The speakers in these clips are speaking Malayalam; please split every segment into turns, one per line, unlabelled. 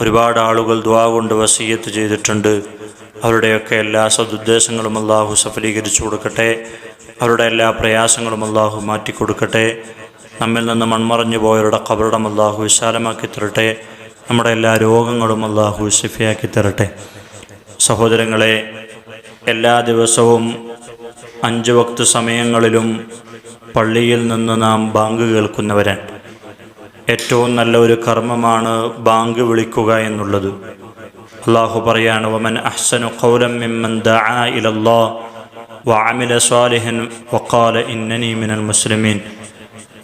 ഒരുപാട് ആളുകൾ ദ്വാ കൊണ്ട് വസീയത്ത് ചെയ്തിട്ടുണ്ട്. അവരുടെയൊക്കെ എല്ലാ സദുദ്ദേശങ്ങളും അള്ളാഹു സഫലീകരിച്ചു കൊടുക്കട്ടെ. അവരുടെ എല്ലാ പ്രയാസങ്ങളും അള്ളാഹു മാറ്റിക്കൊടുക്കട്ടെ നമ്മിൽ നിന്ന് മൺമറഞ്ഞു പോയവരുടെ കബറിടം അള്ളാഹു വിശാലമാക്കി തരട്ടെ. നമ്മുടെ എല്ലാ രോഗങ്ങളും അള്ളാഹു സിഫിയാക്കി തരട്ടെ. സഹോദരങ്ങളെ എല്ലാ ദിവസവും അഞ്ച് വക്ത് സമയങ്ങളിലും പള്ളിയിൽ നിന്ന് നാം ബാങ്ക് കേൾക്കുന്നവരാണ്. ഏറ്റവും നല്ല ഒരു കർമ്മമാണ് ബാങ്ക് വിളിക്കുക എന്നുള്ളത്. അള്ളാഹു പറയാണ് വമൻ അഹ്സനു ഖൗലം മിമ്മൻ ദആ ഇലല്ലാ വഅമില സ്വാലിഹൻ വഖാല ഇന്നനി മിനൽ മുസ്ലിമീൻ.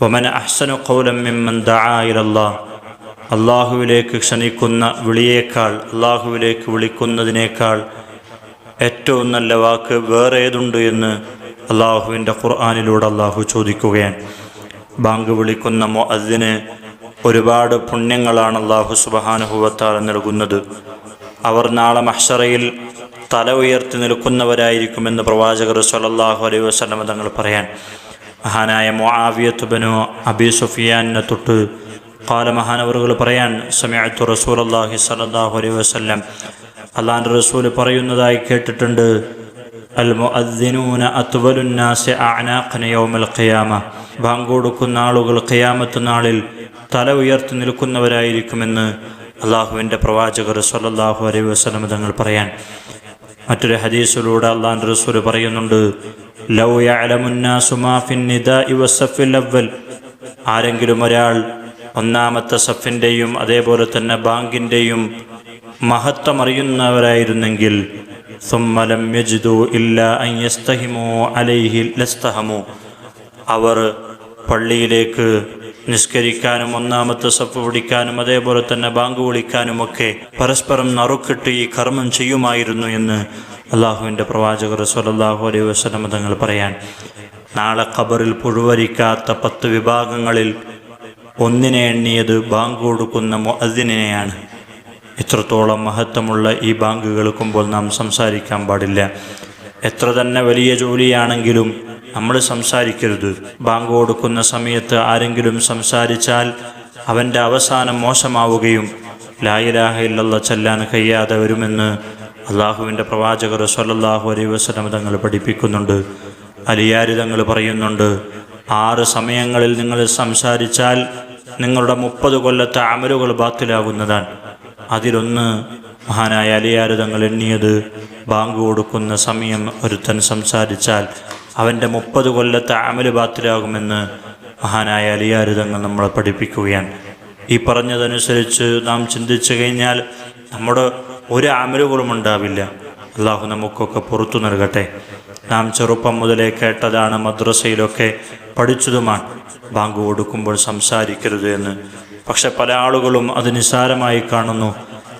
വമൻ അഹ്സനു ഖൗലം മിമ്മൻ ദഅ ഇലല്ലാ. അള്ളാഹുവിലേക്ക് ക്ഷണിക്കുന്ന വിളിയേക്കാൾ അള്ളാഹുവിലേക്ക് വിളിക്കുന്നതിനേക്കാൾ ഏറ്റവും നല്ല വാക്ക് വേറെ ഏതുണ്ട് എന്ന് അള്ളാഹുവിന്റെ ഖുർആാനിലൂടെ അള്ളാഹു ചോദിക്കുകയാണ്. ബാങ്ക് വിളിക്കുന്ന മൊഅദിന് ഒരുപാട് പുണ്യങ്ങളാണ് അള്ളാഹു സുബഹാനുഭവത്താൽ നൽകുന്നത്. അവർ നാളെ മഹ്ഷറയിൽ തല ഉയർത്തി നിൽക്കുന്നവരായിരിക്കുമെന്ന് പ്രവാചകർ സലല്ലാഹു അലൈഹി വസ്ലമ തങ്ങൾ പറയാൻ. മഹാനായ മൊആവിയത്തുബനു അബി സുഫിയാനെ തൊട്ട് കാല മഹാനവറുകൾ പറയാൻ സമയത്തു റസൂൽ അള്ളാഹി സലല്ലാഹു അലൈഹി വസ്ലം അള്ളാന്റെ റസൂൽ പറയുന്നതായി കേട്ടിട്ടുണ്ട് ബാങ്ക് കൊടുക്കുന്ന ആളുകൾ ഖിയാമത്ത് നാളിൽ തല ഉയർത്തി നിൽക്കുന്നവരായിരിക്കുമെന്ന് അള്ളാഹുവിന്റെ പ്രവാചകർ സല്ലല്ലാഹു അലൈ വസല്ലം തങ്ങൾ പറയാൻ. മറ്റൊരു ഹദീസിലൂടെ അള്ളാഹു റസൂൽ പറയുന്നുണ്ട് ലൗ അവ്വൽ. ആരെങ്കിലും ഒരാൾ ഒന്നാമത്തെ സഫിന്റെയും അതേപോലെ തന്നെ ബാങ്കിന്റെയും മഹത്വം അറിയുന്നവരായിരുന്നെങ്കിൽ അലൈഹി ലസ്തഹമോ. അവർ പള്ളിയിലേക്ക് നിസ്കരിക്കാനും ഒന്നാമത്തെ സഫ് പിടിക്കാനും അതേപോലെ തന്നെ ബാങ്ക് വിളിക്കാനും ഒക്കെ പരസ്പരം നറുക്കിട്ട് ഈ കർമ്മം ചെയ്യുമായിരുന്നു എന്ന് അള്ളാഹുവിന്റെ പ്രവാചകർ സ്വലല്ലാഹു അലൈഹി വസ്ലം തങ്ങൾ പറയാൻ. നാളെ ഖബറിൽ പുഴുവരിക്കാത്ത പത്ത് വിഭാഗങ്ങളിൽ ഒന്നിനെ എണ്ണിയത് ബാങ്ക് കൊടുക്കുന്ന അതിനെയാണ് ഇത്രത്തോളം മഹത്വമുള്ള ഈ ബാങ്ക് കേൾക്കുമ്പോൾ നാം സംസാരിക്കാൻ പാടില്ല. എത്ര തന്നെ വലിയ ജോലിയാണെങ്കിലും നമ്മൾ സംസാരിക്കരുത്. ബാങ്ക് കൊടുക്കുന്ന സമയത്ത് ആരെങ്കിലും സംസാരിച്ചാൽ അവന്റെ അവസാനം മോശമാവുകയും ലായിലാഹ ഇല്ലല്ല ചെല്ലാൻ കഴിയാതെ വരുമെന്ന് അള്ളാഹുവിന്റെ പ്രവാചകർ സല്ലല്ലാഹു അലൈ വസ്ലം തങ്ങൾ പഠിപ്പിക്കുന്നുണ്ട്. അലിയാരി തങ്ങൾ പറയുന്നുണ്ട് ആറ് സമയങ്ങളിൽ നിങ്ങൾ സംസാരിച്ചാൽ നിങ്ങളുടെ മുപ്പത് കൊല്ലത്തെ അമലുകൾ ബാത്തിലാകുന്നതാണ്. അതിലൊന്ന് മഹാനായ അലിയാരി തങ്ങൾ എണ്ണിയത് ബാങ്ക് കൊടുക്കുന്ന സമയം ഒരുത്തൻ സംസാരിച്ചാൽ അവന്റെ മുപ്പത് കൊല്ലത്തെ അമൽ ബാത്തിലാകുമെന്ന് മഹാനായ അലിയാരുതങ്ങൾ നമ്മളെ പഠിപ്പിക്കുകയാണ്. ഈ പറഞ്ഞതനുസരിച്ച് നാം ചിന്തിച്ചു കഴിഞ്ഞാൽ നമ്മുടെ ഒരു അമലുകളും ഉണ്ടാവില്ല. അള്ളാഹു നമുക്കൊക്കെ പുറത്തു നൽകട്ടെ. നാം ചെറുപ്പം മുതലേ കേട്ടതാണ് മദ്രസയിലൊക്കെ പഠിച്ചതുമാണ്. ബാങ്ക് കൊടുക്കുമ്പോൾ സംസാരിക്കരുത് എന്ന്. പക്ഷെ പല ആളുകളും അത് നിസ്സാരമായി കാണുന്നു.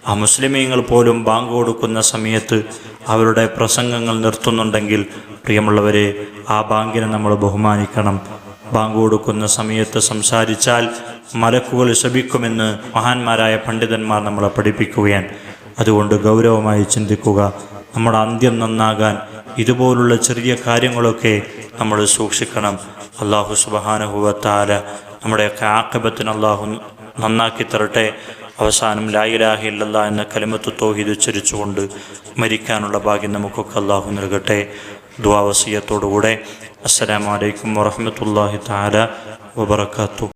ആ മുസ്ലിമീങ്ങൾ പോലും ബാങ്ക് കൊടുക്കുന്ന സമയത്ത് അവരുടെ പ്രസംഗങ്ങൾ നിർത്തുന്നുണ്ടെങ്കിൽ പ്രിയമുള്ളവരെ ആ ബാങ്കിനെ നമ്മൾ ബഹുമാനിക്കണം. ബാങ്ക് കൊടുക്കുന്ന സമയത്ത് സംസാരിച്ചാൽ മലക്കുകൾ ശപിക്കുമെന്ന് മഹാന്മാരായ പണ്ഡിതന്മാർ നമ്മളെ പഠിപ്പിക്കുകയാണ്. അതുകൊണ്ട് ഗൗരവമായി ചിന്തിക്കുക നമ്മുടെ അന്ത്യം നന്നാകാൻ ഇതുപോലുള്ള ചെറിയ കാര്യങ്ങളൊക്കെ നമ്മൾ സൂക്ഷിക്കണം. അള്ളാഹു സുബഹാനുഭവത്താല നമ്മുടെയൊക്കെ ആക്കബത്തിന് അള്ളാഹു നന്നാക്കി തരട്ടെ. അവസാനം ലായിലാഹി ഇല്ലല്ല എന്ന കലിമത്ത് തോഹിത് ഉച്ചരിച്ചുകൊണ്ട് മരിക്കാനുള്ള ഭാഗ്യം നമുക്കൊക്കെ അള്ളാഹു നൽകട്ടെ. ദ്വാവസീയത്തോടുകൂടെ അസ്സലാമലൈക്കും വറഹമത്തല്ലാഹി താല വബർക്കാത്തു